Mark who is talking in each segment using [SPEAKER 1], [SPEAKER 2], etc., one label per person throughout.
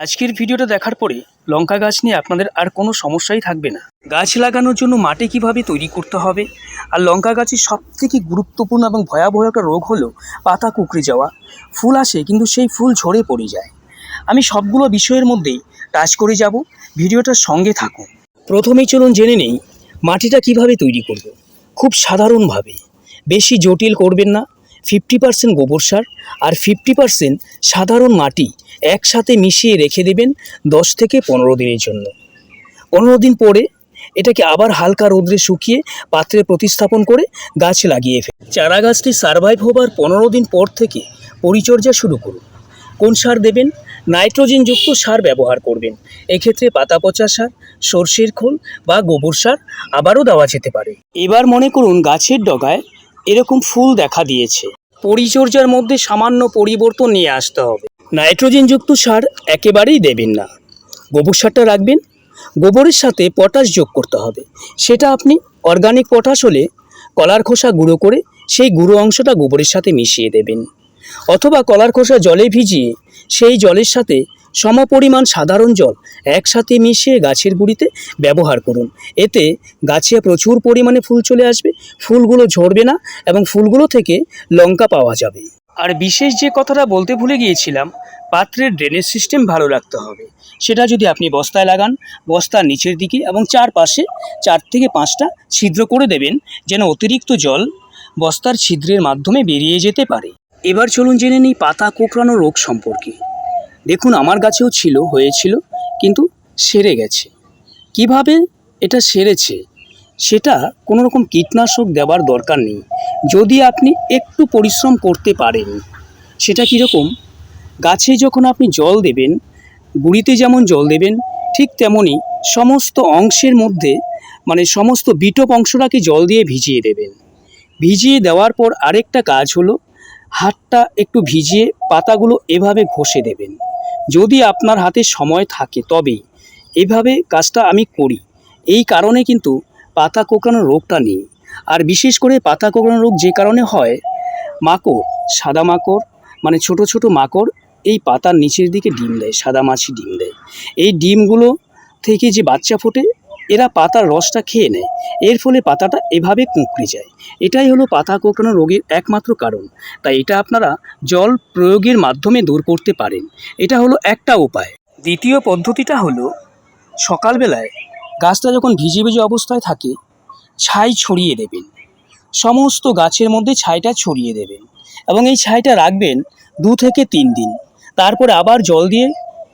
[SPEAKER 1] আজকের ভিডিওটা দেখার পরে লঙ্কা গাছ নিয়ে আপনাদের আর কোনো সমস্যাই থাকবে না। গাছ লাগানোর জন্য মাটি কীভাবে তৈরি করতে হবে? আর লঙ্কা গাছের সব থেকে গুরুত্বপূর্ণ এবং ভয়াবহ একটা রোগ হলো পাতা কুকড়ে যাওয়া। ফুল আসে কিন্তু সেই ফুল ঝরে পড়ে যায়। আমি সবগুলো বিষয়ের মধ্যেই টাচ করে যাব। ভিডিওটার সঙ্গে থাকুন। প্রথমেই চলুন জেনে নেই মাটিটা কীভাবে তৈরি করব। খুব সাধারণভাবে। বেশি জটিল করবেন না। ফিফটি পার্সেন্ট গোবর সার আর ফিফটি পার্সেন্ট সাধারণ মাটি একসাথে মিশিয়ে রেখে দেবেন দশ থেকে পনেরো দিনের জন্য। পনেরো দিন পরে এটাকে আবার হালকা রোদ্রে শুকিয়ে পাত্রে প্রতিস্থাপন করে গাছ লাগিয়ে ফেলে চারা গাছটি সারভাইভ হবার পনেরো দিন পর থেকে পরিচর্যা শুরু করুন। কোন সার দেবেন? নাইট্রোজেনযুক্ত সার ব্যবহার করবেন। এক্ষেত্রে পাতা পচা সার, সর্ষের খোল বা গোবর সার আবারও দেওয়া যেতে পারে। এবার মনে করুন গাছের ডগায় এরকম ফুল দেখা দিয়েছে। পরিচর্যার মধ্যে সামান্য পরিবর্তন নিয়ে আসতে হবে। নাইট্রোজেনযুক্ত সার একেবারেই দেবেন না। গোবর সারটা রাখবেন। গোবরের সাথে পটাশ যোগ করতে হবে। সেটা আপনি অর্গানিক পটাশ হলে কলার খোসা গুঁড়ো করে সেই গুঁড়ো অংশটা গোবরের সাথে মিশিয়ে দেবেন। অথবা কলার খোসা জলে ভিজিয়ে সেই জলের সাথে সমপরিমাণ সাধারণ জল একসাথে মিশিয়ে গাছের গুঁড়িতে ব্যবহার করুন। এতে গাছে প্রচুর পরিমাণে ফুল চলে আসবে, ফুলগুলো ঝরবে না এবং ফুলগুলো থেকে লঙ্কা পাওয়া যাবে। আর বিশেষ যে কথাটা বলতে ভুলে গিয়েছিলাম, পাত্রের ড্রেনেজ সিস্টেম ভালো রাখতে হবে। সেটা যদি আপনি বস্তায় লাগান, বস্তার নিচের দিকে এবং চারপাশে চার থেকে পাঁচটা ছিদ্র করে দেবেন, যেন অতিরিক্ত জল বস্তার ছিদ্রের মাধ্যমে বেরিয়ে যেতে পারে। এবার চলুন জেনে নিই পাতা কোঁকড়ানো রোগ সম্পর্কে। দেখুন, আমার গাছেও ছিল, হয়েছিল, কিন্তু সেরে গেছে। কীভাবে এটা সেরেছে? সেটা কোনো রকম কীটনাশক দেওয়ার দরকার নেই। যদি আপনি একটু পরিশ্রম করতে পারেন, সেটা কীরকম? গাছে যখন আপনি জল দেবেন, গুঁড়িতে যেমন জল দেবেন, ঠিক তেমনই সমস্ত অংশের মধ্যে মানে সমস্ত বিটপ অংশটাকে জল দিয়ে ভিজিয়ে দেবেন। ভিজিয়ে দেওয়ার পর আরেকটা কাজ হলো হাতটা একটু ভিজিয়ে পাতাগুলো এভাবে ঘষে দেবেন। যদি আপনার হাতে সময় থাকে তবেই। এভাবে কাজটা আমি করি। এই কারণে কিন্তু পাতা কোঁকড়ানো রোগটা নেই। আর বিশেষ করে পাতা কোঁকড়ানো রোগ যে কারণে হয়, মাকড়, সাদা মাকড় মানে ছোট ছোট মাকড়, এই পাতার নিচের দিকে ডিম দেয়, সাদা মাছি ডিম দেয়। এই ডিমগুলো থেকে যে বাচ্চা ফোটে এরা পাতার রসটা খেয়ে নেয়। এর ফলে পাতাটা এভাবে কুঁকড়ে যায়। এটাই হলো পাতা কোঁকড়ানো রোগের একমাত্র কারণ। তাই এটা আপনারা জল প্রয়োগের মাধ্যমে দূর করতে পারেন। এটা হলো একটা উপায়। দ্বিতীয় পদ্ধতিটা হলো সকালবেলায় গাছটা যখন ভিজে ভিজে অবস্থায় থাকে, ছাই ছড়িয়ে দেবেন। সমস্ত গাছের মধ্যে ছাইটা ছড়িয়ে দেবেন এবং এই ছাইটা রাখবেন দু থেকে তিন দিন। তারপরে আবার জল দিয়ে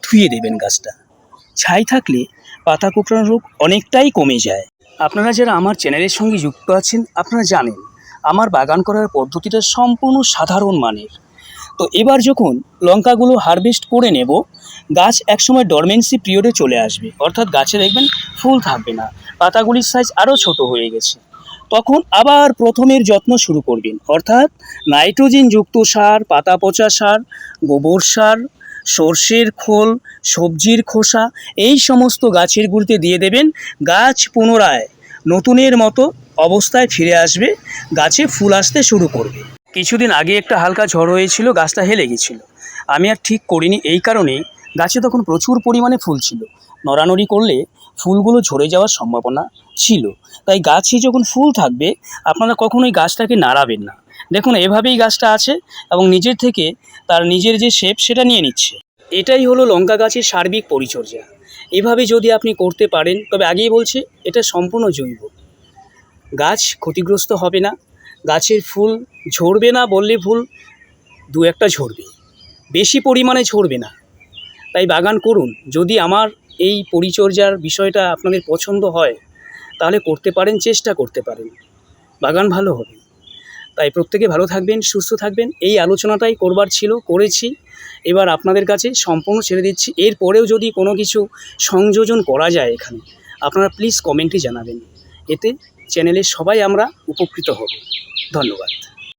[SPEAKER 1] ধুয়ে দেবেন গাছটা। ছাই থাকলে পাতা কোঁকড়ানো রোগ অনেকটাই কমে যায়। আপনারা যারা আমার চ্যানেলের সঙ্গে যুক্ত আছেন, আপনারা জানেন, আমার বাগান করার পদ্ধতিটা সম্পূর্ণ সাধারণ মানের। তো এবার যখন লঙ্কাগুলো হারভেস্ট করে নেব, গাছ একসময় ডরমেন্সি পিরিয়ডে চলে আসবে। অর্থাৎ গাছে দেখবেন ফুল থাকবে না। পাতাগুলির সাইজ আরও ছোট হয়ে গেছে। তখন আবার প্রথমের যত্ন শুরু করবেন। অর্থাৎ নাইট্রোজেনযুক্ত সার, পাতা পচা সার, গোবর সার সর্ষের খোল, সবজির খোসা, এই সমস্ত গাছের গুলিতে দিয়ে দেবেন। গাছ পুনরায় নতুনের মতো অবস্থায় ফিরে আসবে। গাছে ফুল আসতে শুরু করবে। কিছুদিন আগে একটা হালকা ঝড় হয়েছিল, গাছটা হেলে গেছিল। আমি আর ঠিক করিনি এই কারণেই। গাছে তখন প্রচুর পরিমাণে ফুল ছিল। নড়ানড়ি করলে ফুলগুলো ঝরে যাওয়ার সম্ভাবনা ছিল। তাই গাছে যখন ফুল থাকবে, আপনারা কখনোই গাছটাকে নাড়াবেন না। দেখুন, এভাবেই গাছটা আছে এবং নিজের থেকে তার নিজের যে শেপ সেটা নিয়ে নিচ্ছে। এটাই হলো লঙ্কা গাছের সার্বিক পরিচর্যা। এভাবে যদি আপনি করতে পারেন, তবে আগেই বলছি, এটা সম্পূর্ণ জৈব। গাছ ক্ষতিগ্রস্ত হবে না। গাছের ফুল ঝরবে না বললে ফুল দু একটা ঝরবে। বেশি পরিমাণে ঝরবে না। তাই বাগান করুন। যদি আমার এই পরিচর্যার বিষয়টা আপনাদের পছন্দ হয়, তাহলে করতে পারেন, চেষ্টা করতে পারেন। বাগান ভালো হবে। তাই প্রত্যেকে ভালো থাকবেন, সুস্থ থাকবেন। এই আলোচনাটাই করবার ছিল, করেছি। এবার আপনাদের কাছে সম্পূর্ণ ছেড়ে দিচ্ছি। এরপরেও যদি কোনো কিছু সংযোজন করা যায় এখানে, আপনারা প্লিজ কমেন্টে জানাবেন। এতে চ্যানেলের সবাই আমরা উপকৃত হব। ধন্যবাদ।